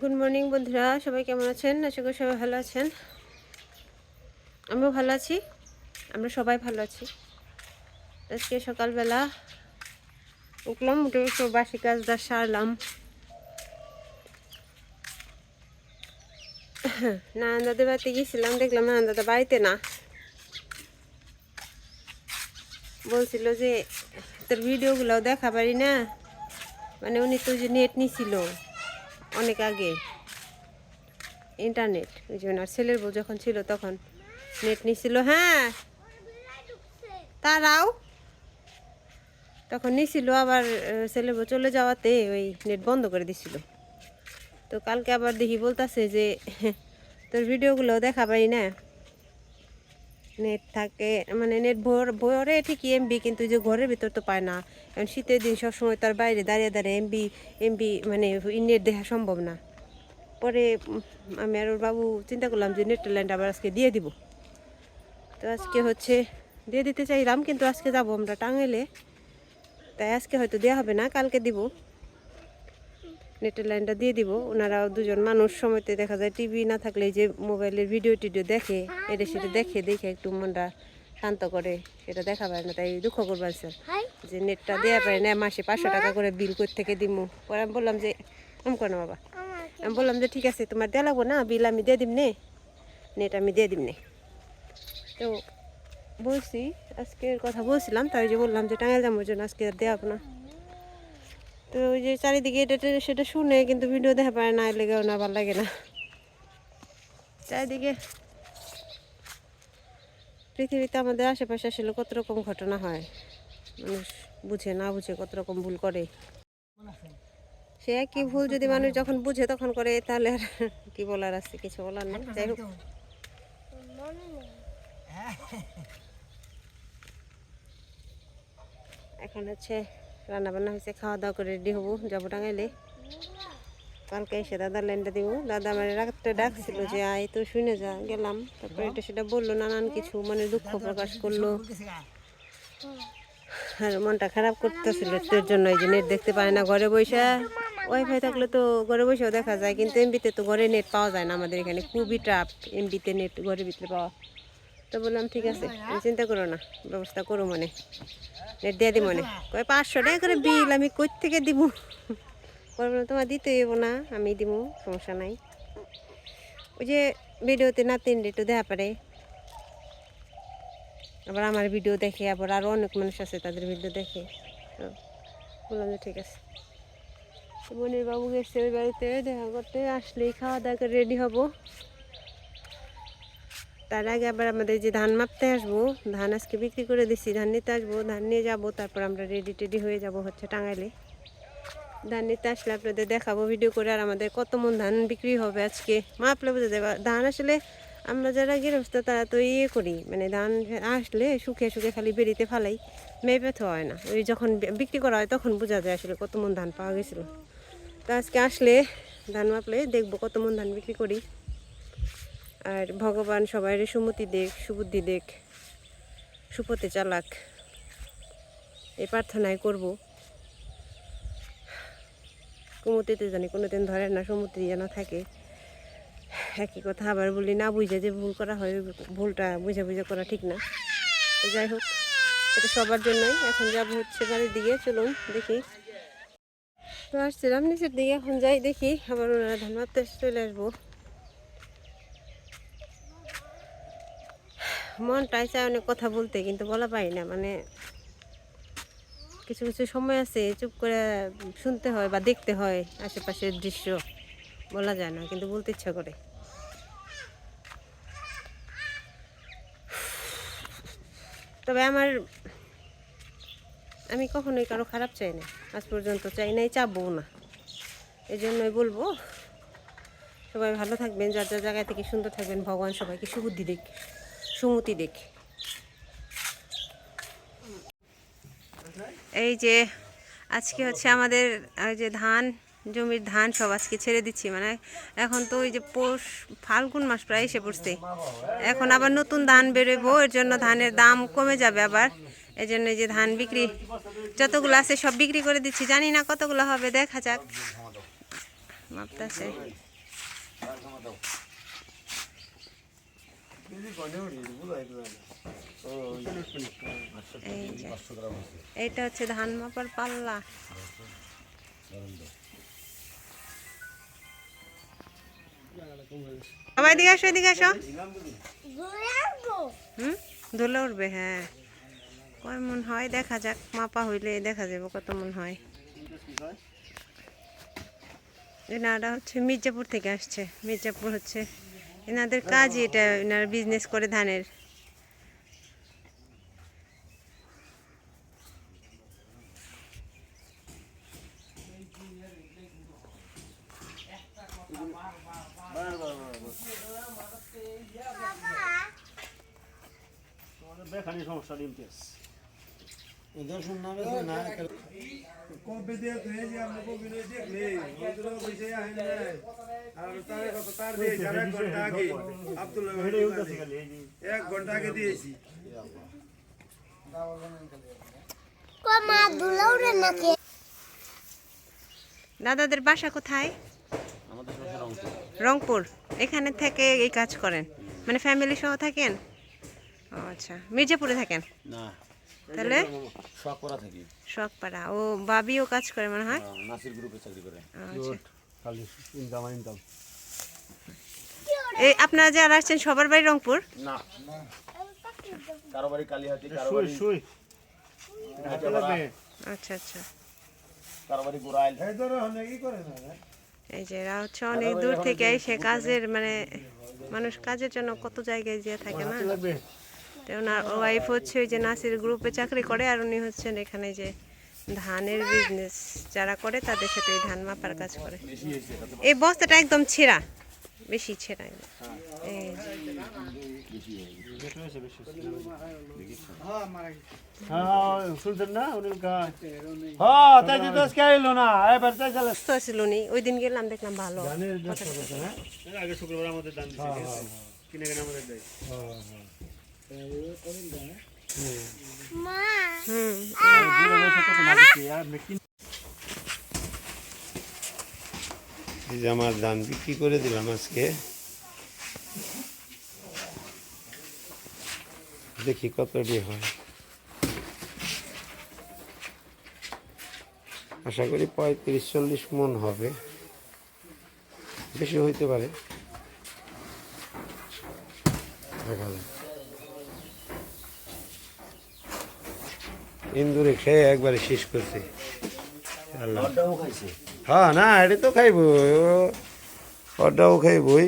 Good morning বন্ধুরা। সবাই কেমন আছেন? আশা করি সবাই ভালো আছেন। আমিও ভালো আছি। আমরা সবাই ভালো আছি। আজকে সকালবেলা উঠলাম, উঠে সব বাসি কাজটা সারলাম। না নানদাদের বাড়িতে গিয়েছিলাম, দেখলাম নানদাদা বাড়িতে না। বলছিল যে, তোর ভিডিওগুলো দেখা পারি না? মানে উনি তো যে নেট নিছিল। অনেক আগে ইন্টারনেট ওই যে ওনার ছেলের বউ যখন ছিল তখন নেট নিছিল হ্যাঁ। তারাও তখন নিছিল, আবার ছেলের বউ চলে যাওয়াতে ওই নেট বন্ধ করে দিছিল। তো কালকে আবার দেখি বলতাছে যে, তোর ভিডিওগুলো দেখা পাই না। নেট থাকে মানে নেট ভোর, ভোরে ঠিকই এমবি কিন্তু যে ঘরের ভিতর তো পায় না। কারণ শীতের দিন সবসময় তার বাইরে দাঁড়িয়ে দাঁড়িয়ে এমবি এমবি মানে নেট দেখা সম্ভব না। পরে আমি আর ওর বাবু চিন্তা করলাম যে নেট লাইনটা আবার আজকে দিয়ে দিব। তো আজকে হচ্ছে দিয়ে দিতে চাইলাম, কিন্তু আজকে যাব আমরা টাঙ্গাইলে। তাই আজকে হয়তো দেওয়া হবে না, কালকে দিব। নেটের লাইনটা দিয়ে দিব। ওনারাও দুজন মানুষ সময়তে দেখা যায় টিভি না থাকলে যে মোবাইলের ভিডিও টিডিও দেখে এটা সেটা দেখে দেখে একটু মনটা শান্ত করে সেটা দেখা পারে না তাই দুঃখ করবার স্যার। যে নেটটা দেওয়া পারে না মাসে পাঁচশো টাকা করে বিল কই থেকে দিমু? পরে আমি বললাম যে আমি না বাবা? আমি বললাম যে ঠিক আছে তোমার দেওয়া লাগবো না বিল আমি দিয়ে দিম নে নেট আমি দিয়ে দিম নে তো বলছি আজকের কথা বলছিলাম তাই যে বললাম যে টাঙ্গাইল যাব জন্য আজকে আর দেওয়া না। তো ওই যে চারিদিকে এটা সেটা শুনে কিন্তু ভিডিও দেখা পায় না লেগেও না ভালো লাগে না। চারিদিকে পৃথিবীতে আমাদের আশেপাশে আসলে কত রকম ঘটনা হয় মানুষ বুঝে না বুঝে কত রকম ভুল করে। সে একই ভুল যদি মানুষ যখন বুঝে তখন করে তাহলে আর কি বলার আছে কিছু বলার নেই। যাই হোক। এখন হচ্ছে রান্না বান্না হয়েছে খাওয়া দাওয়া করে রেডি হব, যাব টাঙ্গাইলে। কালকে এসে দাদার লাইনটা দিব। দাদা আমার রাত্রে ডাকছিল যে, আয়, তো শুনে যা। গেলাম। তারপরে এটা সেটা বলল, নানান কিছু মানে দুঃখ প্রকাশ করল। আর মনটা খারাপ করতেছিল তোর জন্য, এই যে নেট দেখতে পায় না ঘরে বসে। ওয়াইফাই থাকলে তো ঘরে বসেও দেখা যায়, কিন্তু এমবিতে তো ঘরে নেট পাওয়া যায় না আমাদের এখানে। খুবই টাফ এমবিতে নেট ঘরের ভিতরে পাওয়া। তো বললাম, ঠিক আছে চিন্তা করো না, ব্যবস্থা করো মনে। দিয়ে দিব মনে কয়, পাঁচশো টাকা করে বিল আমি কই থেকে দিব বলব তোমার দিতে হইব না, আমি দিব সমস্যা নাই। ওই যে ভিডিওতে না তিনটে একটু দেখা পারে। আবার আমার ভিডিও দেখে, আবার আরও অনেক মানুষ আছে তাদের ভিডিও দেখে। তো বললাম যে, ঠিক আছে। তো বোনের বাবু গেছে ওই বাড়িতে, দেখা করতে আসলেই খাওয়া দাওয়া করে রেডি হব। তার আগে আবার আমাদের যে ধান মাপতে আসব, ধান আজকে বিক্রি করে দিছি, ধান নিতে আসব, ধান নিয়ে যাব, তারপর আমরা রেডি টেডি হয়ে যাব হচ্ছে টাঙ্গাইলে। ধান নিতে আসলে আপনাদের দেখাবো ভিডিও করে আর আমাদের কত মন ধান বিক্রি হবে আজকে। মাপলে বুঝে যাবে ধান আসলে আমরা যারা গৃহস্থ তারা তো ইয়ে করি মানে ধান আসলে শুকে শুকে খালি বেরিতে ফালাই মেপে তো হয় না। ওই যখন বিক্রি করা হয় তখন বোঝা যায় আসলে কত মন ধান পাওয়া গেছিল। তো আজকে আসলে ধান মাপলে দেখব কত মন ধান বিক্রি করি। আর ভগবান সবাই সুমতি দেখ, সুবুদ্ধি দেখ, সুপথে চালাক। এই প্রার্থনাই করব। কুমতিতে জানি কোনো দিন ধরে না সমুদ্রে যেন থাকে। একই কথা আবার বলি, না বুঝে যে ভুল করা হয়, ভুলটা বুঝে বুঝে করা ঠিক না। যাই হোক, এটা সবার জন্যই। এখন যাব হচ্ছে বাড়ির দিকে, চলুন দেখি। তো আসছিলাম নিচের দিকে, এখন যাই দেখি, আবার ওনারা ধান মারতে চলে আসব। মনটাই চায় অনেক কথা বলতে, কিন্তু বলা পাই না। মানে কিছু কিছু সময় আছে, চুপ করে শুনতে হয় বা দেখতে হয় আশেপাশের দৃশ্য, বলা যায় না, কিন্তু বলতে ইচ্ছা করে। তবে আমার, আমি কখনোই কারও খারাপ চাই না, আজ পর্যন্ত চাই নাই চাবো না। এই জন্যই বলব, সবাই ভালো থাকবেন, যার যার জায়গা থেকে সুন্দর থাকবেন, ভগবান সবাইকে সুবুদ্ধি দেখ সুমতি দেখ। এই যে আজকে হচ্ছে আমাদের, ওই যে ধান, জমির ধান সব আজকে ছেড়ে দিচ্ছি। মানে এখন তো ওই যে পৌষ, ফাল্গুন মাস প্রায় এসে পড়ছে। এখন আবার নতুন ধান বেরোবো, এর জন্য ধানের দাম কমে যাবে আবার। এই জন্য যে ধান বিক্রি, যতগুলো আছে সব বিক্রি করে দিচ্ছি। জানি না কতগুলো হবে, দেখা যাক। মাপতাছে এইটা হচ্ছে ধান মাপার পাল্লা। সবাই দিকে আসো, এদিকে আসো। হুম? ধুলে উঠবে হ্যাঁ। কয় মন হয়? দেখা যাক, মাপা হইলে দেখা যাবে কত মন হয়। এনারা হচ্ছে মির্জাপুর থেকে আসছে। মির্জাপুর হচ্ছে এনাদের কাজ এটা এনারা বিজনেস করে ধানের। কবে দেখলে যে আমরা কবে দেখলে এক ঘণ্টা আগে দিয়েছি। দাদাদের বাসা কোথায়? রংপুর। এখানে থেকে এই কাজ করেন? মানে ফ্যামিলি সহ থাকেন? ও আচ্ছা। মির্জাপুরে থাকেন? না। তাহলে? থাকি। শখপাড়া। ও বাবিও কাজ করে মনে হয়? নাসির গ্রুপে চাকরি করে। আচ্ছা। খালি ইনকাম ইনকাম এই আপনারা যারা আসছেন সবার বাড়ি রংপুর? না। কারও বাড়ি কালীহাতি কারও বাড়ি শুই আচ্ছা আচ্ছা। কারও বাড়ি গোড়াইল। এই ধরো অনেক ই করে না এই যে এরা হচ্ছে অনেক দূর থেকে এসে কাজের মানে মানুষ কাজের জন্য কত জায়গায় যেয়ে থাকে না? তো ওনার ওয়াইফ হচ্ছে ওই যে নাসির গ্রুপে চাকরি করে আর উনি হচ্ছেন এখানে যে ধানের বিজনেস যারা করে তাদের সাথে এই ধান মাপার কাজ করে। এই বস্তাটা একদম ছেঁড়া, বেশি ছেঁড়া হ্যাঁ হ্যাঁ ওই দিন গেলাম, দেখলাম ভালো। শুক্রবার কিনে আমাদের দেয় আমার ধান বিক্রি করে দিলাম আজকে। দেখি কত কতটি হয়। আশা করি পঁয়ত্রিশ, চল্লিশ মন হবে। বেশি হইতে পারে। দেখা যাক। ইন্দুরে খেয়ে একবারে শেষ করছে। আল্লাহ। হ্যাঁ না এটা তো খাইব। ওটাও খাইবই।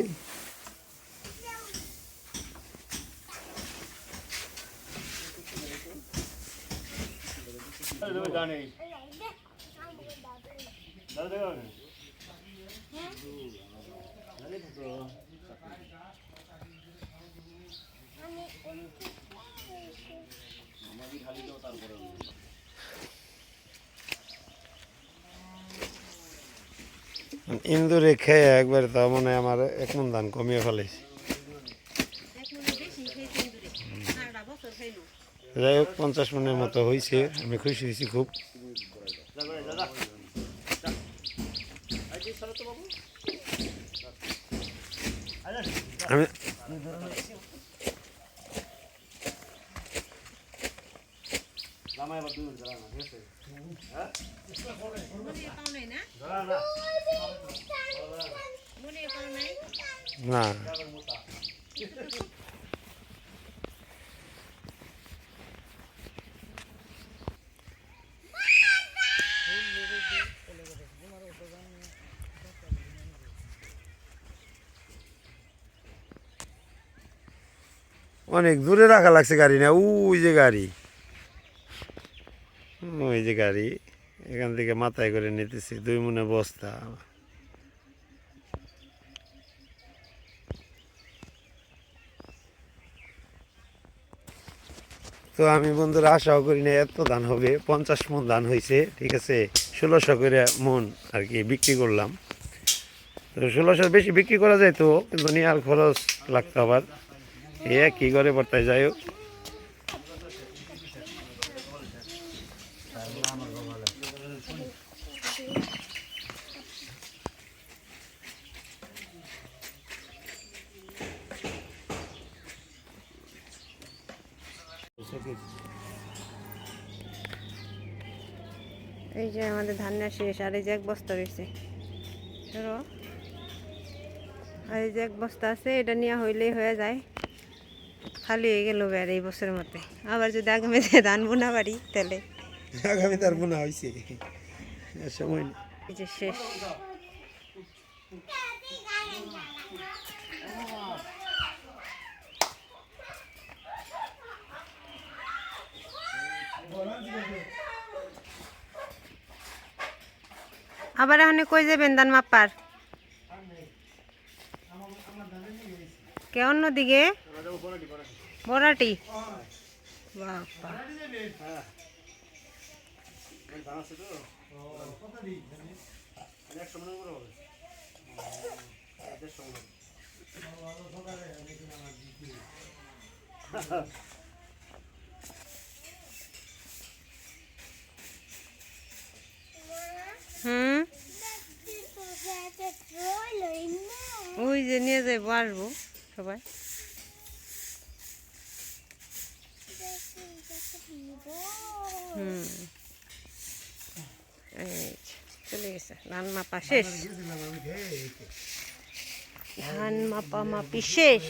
ইন্দুরে খেয়ে একবারে তো মনে হয় আমার এক মন ধান কমিয়ে ফেলেছি যাই হোক পঞ্চাশ মনের মতো হয়েছে আমি খুশি হয়েছি খুব। আমি জামাই আবার দুই মিনিট দাঁড়া না ঠিক আছে না অনেক দূরে রাখা লাগছে গাড়ি না? ওই যে গাড়ি। ওই যে গাড়ি, এখান থেকে মাথায় করে নিতেছি, দুই মনে বস্তা। তো আমি বন্ধুরা আশাও করি না এত ধান হবে, পঞ্চাশ মন ধান হয়েছে ঠিক আছে? ষোলোশো করে মন আর কি বিক্রি করলাম। তো ষোলোশো বেশি বিক্রি করা যায় তো কিন্তু নেওয়ার খরচ লাগতো আবার। এ কি করে পড়তে যাই হোক। এই যে আমাদের ধান্না শেষ আর এই যে এক বস্তা রয়েছে। ধরো। আর এই যে এক বস্তা আছে এটা নিয়ে হইলেই হয়ে যায়। খালি হয়ে গেল আর এই বছরের মতে আবার যদি আগামীতে ধান বোনা পারি তাহলে। আগামী তার বোনা হয়েছে সময় এই যে শেষ। আবার এখানে কই যাবেন দান মাপার? কে অন্যদিকে হুম ওই যে নিয়ে যাব আসব সবাই। হুম। চলে গেছে ধান মাপা শেষ। ধান মাপা মাপি শেষ।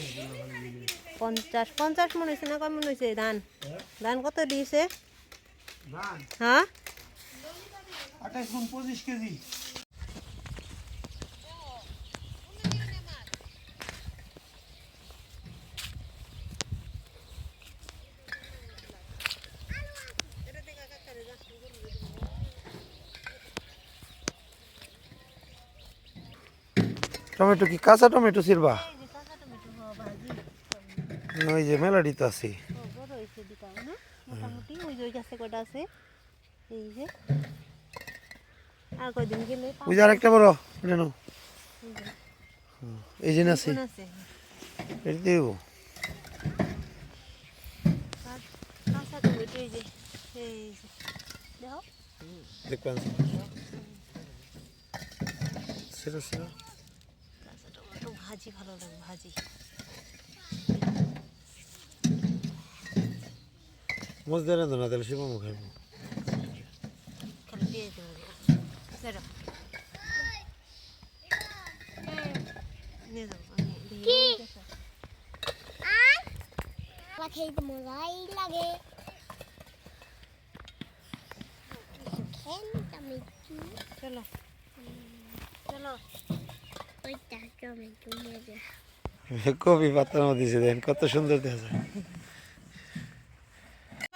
পঞ্চাশ পঞ্চাশ মন হয়েছে না কেমন হয়েছে ধান? ধান কত দিয়েছে? হ্যাঁ? আঠাশ পঁচিশ কেজি। টমেটো কি? কাঁচা টমেটো ছিলবা ওই যে মেলাডি তো আছে। মোটামুটি। ওই যে ওই গাছে কটা আছে? এই যে। আর কয়দিন গেলে ওই যে আরেকটা বড় ওটা এই যে। আছে এটা দেব। কাঁচা টমেটো এই যে। এই দেখো। দেখবেন। কাঁচা টমেটো ভাজি ভালো লাগে ভাজি। মজ দেয় না তো না তাহলে শিব মুখে খালি দিয়ে দেবো। নিয়ে যাব আমি দেখি। দেখো। আমার খেতে মজাই লাগে। টমেটো চলো। চলো ওইটা টমেটো নিয়ে যা কপি পাতার মধ্যে দিয়েছে দেন কত সুন্দর দেখা যায়।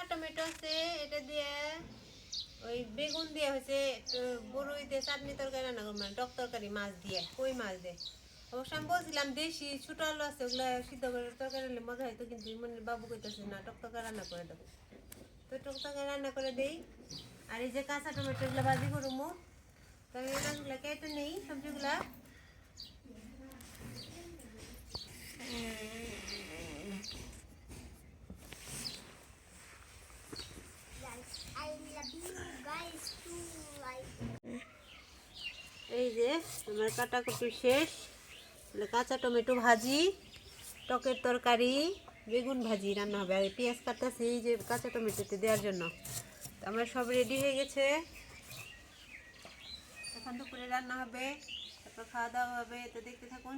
টমেটো আছে, এটা দিয়ে ওই বেগুন দিয়ে দিয়ে চাটনি তরকারি রান্না করব মানে টক তরকারি, মাছ দিয়ে, কই মাছ বলছিলাম দেশি আছে সিদ্ধ করে তরকারি মজা হইতো, কিন্তু বাবু কইতেছে, না, টক রান্না করে দেবো। তো টক রান্না করে দেই। আর এই যে কাঁচা টমেটো, এগুলো ভাজি করব। তবে কেটে নেই, সবজিগুলা। এই যে, আমার কাটাকুটি শেষ। কাঁচা টমেটো ভাজি, টকের তরকারি, বেগুন ভাজি রান্না হবে। আর পেঁয়াজ কাটতেছি যে কাঁচা টমেটোতে দেওয়ার জন্য। আমার সব রেডি হয়ে গেছে। এখন দুপুরে রান্না হবে, তারপর খাওয়া দাওয়া হবে। তো দেখতে থাকুন।